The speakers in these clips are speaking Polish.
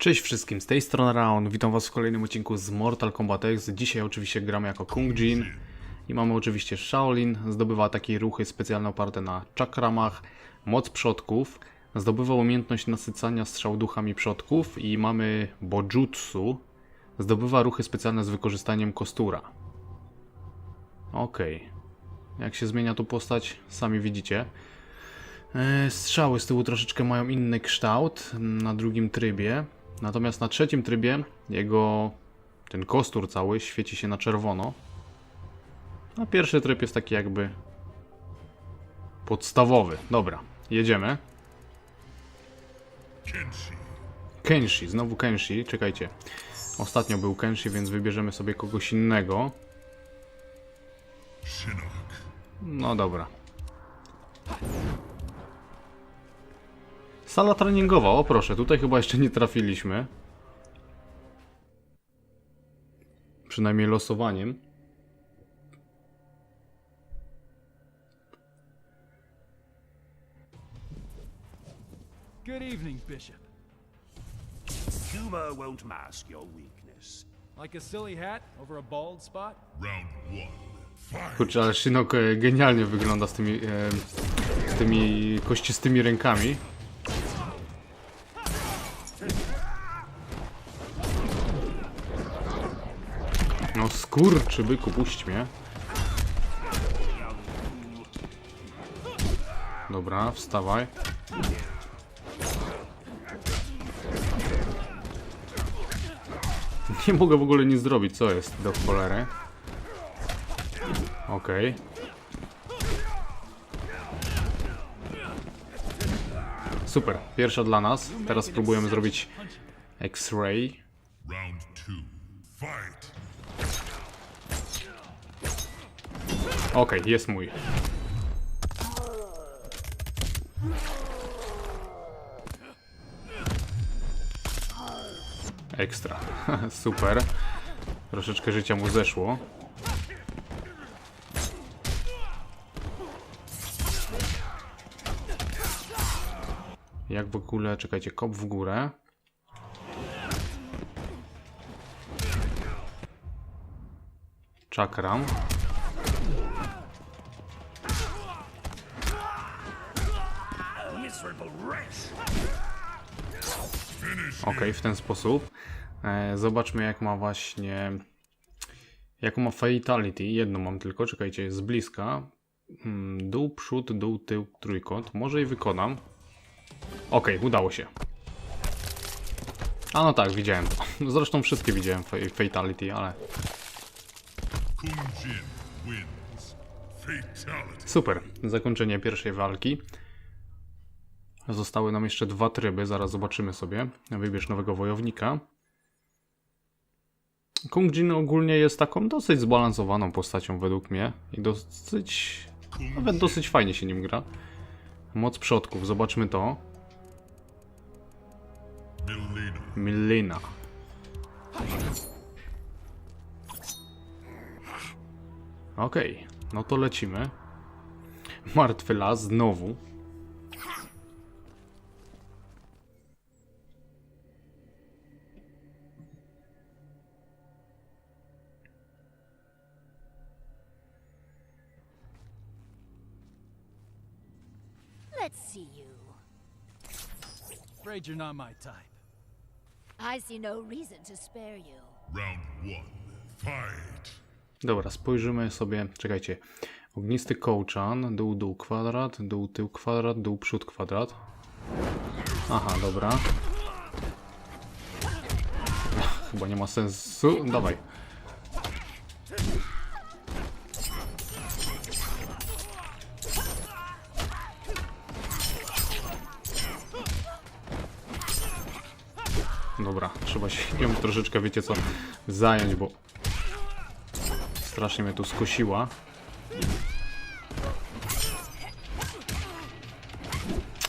Cześć wszystkim, z tej strony Raon, witam was w kolejnym odcinku z Mortal Kombat X. Dzisiaj oczywiście gramy jako Kung Jin i mamy oczywiście Shaolin, zdobywa takie ruchy specjalne oparte na czakramach, moc przodków, zdobywa umiejętność nasycania strzał duchami przodków i mamy Bojutsu, zdobywa ruchy specjalne z wykorzystaniem kostura. Okej, jak się zmienia tu postać, sami widzicie. E, Strzały z tyłu troszeczkę mają inny kształt na drugim trybie. Natomiast na trzecim trybie jego ten kostur cały świeci się na czerwono. A pierwszy tryb jest taki jakby podstawowy. Dobra, jedziemy. Kenshi, znowu Kenshi, czekajcie. Ostatnio był Kenshi, więc wybierzemy sobie kogoś innego. No dobra. Sala treningowa, o proszę, tutaj chyba jeszcze nie trafiliśmy. Przynajmniej losowaniem. Good evening, Bishop. Humor won't mask your weakness. Like a silly hat over a bald spot? Round one. Kurczę, ale Shinnok e, genialnie wygląda z tymi, e, z tymi kościstymi rękami. Skurczy byku, puść mnie. Dobra, wstawaj. Nie mogę w ogóle nic zrobić, co jest do cholery. Okej. Super, pierwsza dla nas. Teraz spróbujemy zrobić X-ray. Round. Fight. Okej, jest mój. Ekstra. Super. Troszeczkę życia mu zeszło. Jak w ogóle, czekajcie, kop w górę. Czakram. Ok, w ten sposób. E, zobaczmy jak ma właśnie... Jaką ma fatality. Jedną mam tylko, czekajcie, z bliska. Hmm, dół, przód, dół, tył, trójkąt. Może i wykonam. Ok, udało się. A no tak, widziałem to. Zresztą wszystkie widziałem fa fatality, ale... Super, zakończenie pierwszej walki. Zostały nam jeszcze dwa tryby, zaraz zobaczymy sobie. Wybierz nowego wojownika. Kung Jin ogólnie jest taką dosyć zbalansowaną postacią według mnie i dosyć, nawet dosyć fajnie się nim gra. Moc przodków, zobaczmy to. Millina. Okej, no to lecimy. Martwy las znowu. Let's see you. Afraid you're not my type. I see no reason to spare you. Round one. Fight. Dobra, spojrzymy sobie, czekajcie. Ognisty kołczan, dół, dół, kwadrat, dół, tył, kwadrat, dół, przód, kwadrat. Aha, dobra. Chyba nie ma sensu. Dawaj. Dobra, trzeba się nią troszeczkę, wiecie co, zająć, bo strasznie mnie tu skusiła.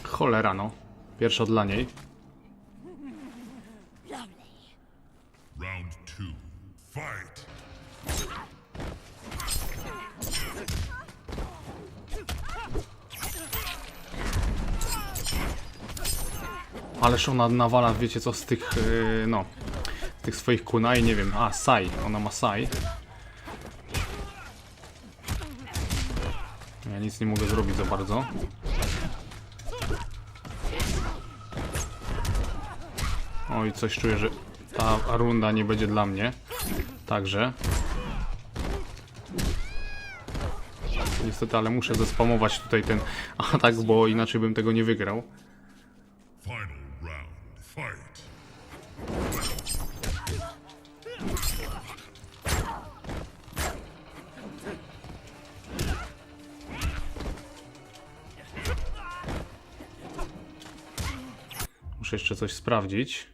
Cholera no. Pierwsza dla niej. Round two. Fight. Ależ ona nawala, wiecie co, z tych, yy, no, z tych swoich kunai, nie wiem, a, Sai, ona ma Sai. Ja nic nie mogę zrobić za bardzo. Oj, coś czuję, że ta runda nie będzie dla mnie. Także. Niestety, ale muszę zespamować tutaj ten atak, bo inaczej bym tego nie wygrał. Muszę jeszcze coś sprawdzić.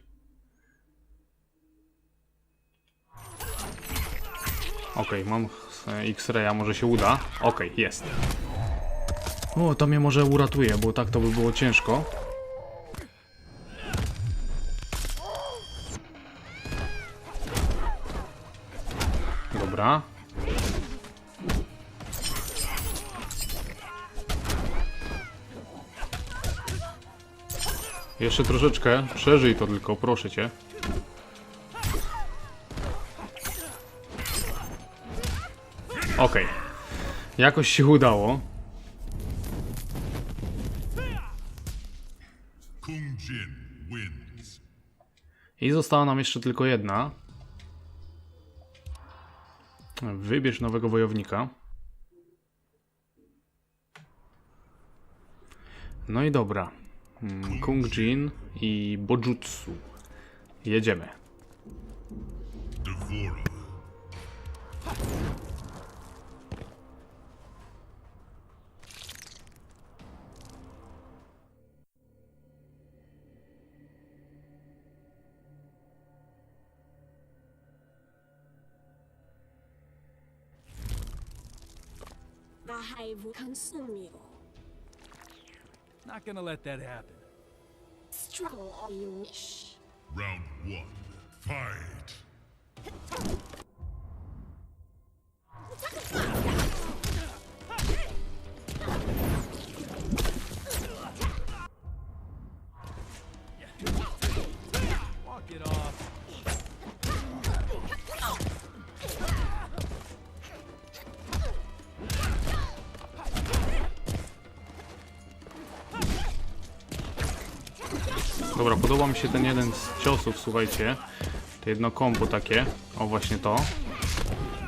Okej, mam X-raya, może się uda. Okej, jest. O, to mnie może uratuje, bo tak to by było ciężko. Dobra. Jeszcze troszeczkę. Przeżyj to tylko, proszę cię. Okej. Jakoś się udało. I została nam jeszcze tylko jedna. Wybierz nowego wojownika. No i dobra. Mm, Kung Jin i Bojutsu. Jedziemy. Consume you. Not gonna let that happen. Struggle all you wish. Round one. Fight. Dobra, podoba mi się ten jeden z ciosów, słuchajcie. To jedno kombo takie. O, właśnie to.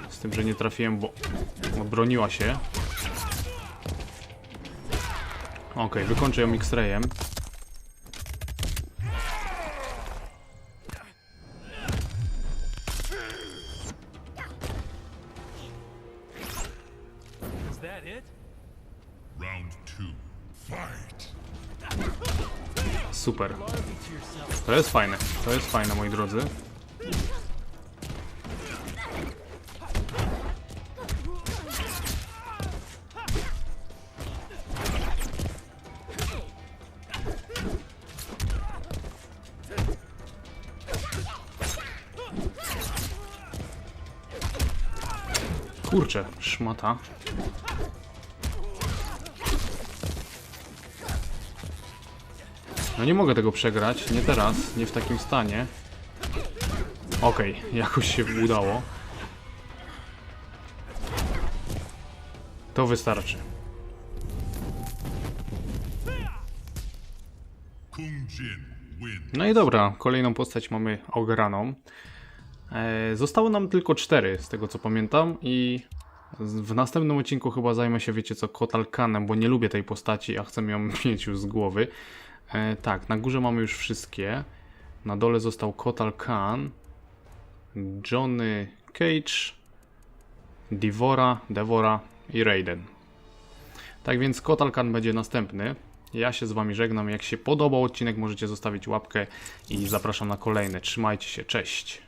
Z tym, że nie trafiłem, bo obroniła się. Okej, wykończę ją X-rayem. Round two. Fight. Super. To jest fajne. To jest fajne, moi drodzy. Kurczę, szmata. No nie mogę tego przegrać, nie teraz, nie w takim stanie. Okej, jakoś się udało. To wystarczy. No i dobra, kolejną postać mamy ograną. E, zostało nam tylko cztery, z tego co pamiętam i w następnym odcinku chyba zajmę się, wiecie co, Kotalkanem, bo nie lubię tej postaci, a chcę ją mieć już z głowy. E, tak, na górze mamy już wszystkie. Na dole został Kotal Khan, Johnny Cage, Devora, Devora i Raiden. Tak więc Kotal Khan będzie następny. Ja się z wami żegnam. Jak się podobał odcinek, możecie zostawić łapkę i zapraszam na kolejne. Trzymajcie się, cześć.